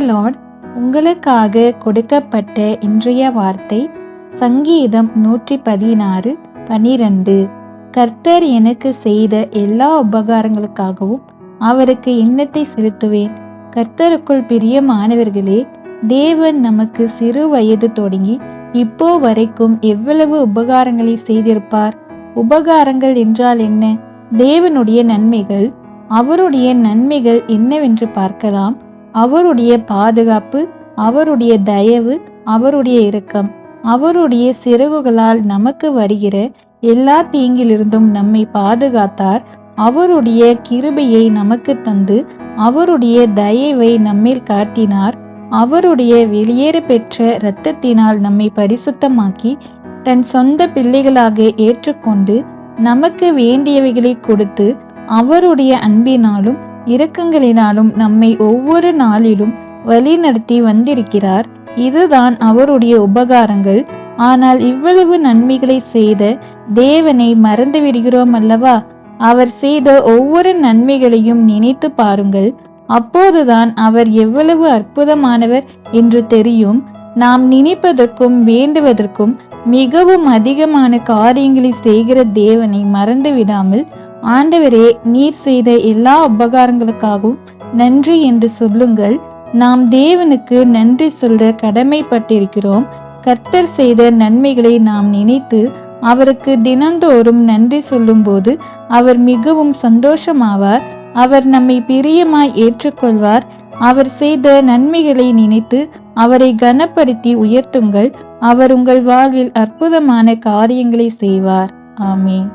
Lord உங்களுக்காக கொடுக்கப்பட்ட இன்றைய வார்த்தை சங்கீதம் நூற்றி பதினாறு பனிரெண்டு. கர்த்தர் எனக்கு செய்த எல்லா உபகாரங்களுக்காகவும் அவருக்கு எண்ணத்தை செலுத்துவேன். கர்த்தருக்குள் பிரியமானவர்களே தேவன் நமக்கு சிறு வயது தொடங்கி இப்போ வரைக்கும் எவ்வளவு உபகாரங்களை செய்திருப்பார்? உபகாரங்கள் என்றால் என்ன? தேவனுடைய நன்மைகள் அவருடைய நன்மைகள் என்னவென்று பார்க்கலாம். அவருடைய பாதுகாப்பு அவருடைய தயவு அவருடைய இரக்கம் அவருடைய சிறகுகளால் நமக்கு வருகிற எல்லா தீங்கிலிருந்தும் நம்மை பாதுகாத்தார். அவருடைய கிருபையை நமக்கு தந்து அவருடைய தயவை நம்மில் காட்டினார். அவருடைய வெளியேற பெற்ற இரத்தத்தினால் நம்மை பரிசுத்தமாக்கி தன் சொந்த பிள்ளைகளாக ஏற்றுக்கொண்டு நமக்கு வேண்டியவைகளை கொடுத்து அவருடைய அன்பினாலும் இரக்கங்களினாலும் நம்மை ஒவ்வொரு நாளிலும் வழிநடத்தி வந்திருக்கிறார். இதுதான் அவருடைய உபகாரங்கள். ஆனால் இவ்வளவு நன்மைகளை செய்த தேவனை மறந்து விடுகிறோம் அல்லவா? அவர் செய்த ஒவ்வொரு நன்மைகளையும் நினைத்து பாருங்கள். அப்போதுதான் அவர் எவ்வளவு அற்புதமானவர் என்று தெரியும். நாம் நினைப்பதற்கும் வேண்டுவதற்கும் மிகவும் அதிகமான காரியங்களை செய்கிற தேவனை மறந்து விடாமல் ஆண்டவரே நீர் செய்த எல்லா உபகாரங்களுக்காகவும் நன்றி என்று சொல்லுங்கள். நாம் தேவனுக்கு நன்றி சொல்ல கடமைப்பட்டிருக்கிறோம். கர்த்தர் செய்த நன்மைகளை நாம் நினைத்து அவருக்கு தினந்தோறும் நன்றி சொல்லும்போது அவர் மிகவும் சந்தோஷமாவார். அவர் நம்மை பிரியமாய் ஏற்றுக்கொள்வார். அவர் செய்த நன்மைகளை நினைத்து அவரை கனப்படுத்தி உயர்த்துங்கள். அவர் உங்கள் வாழ்வில் அற்புதமான காரியங்களை செய்வார். ஆமீன்.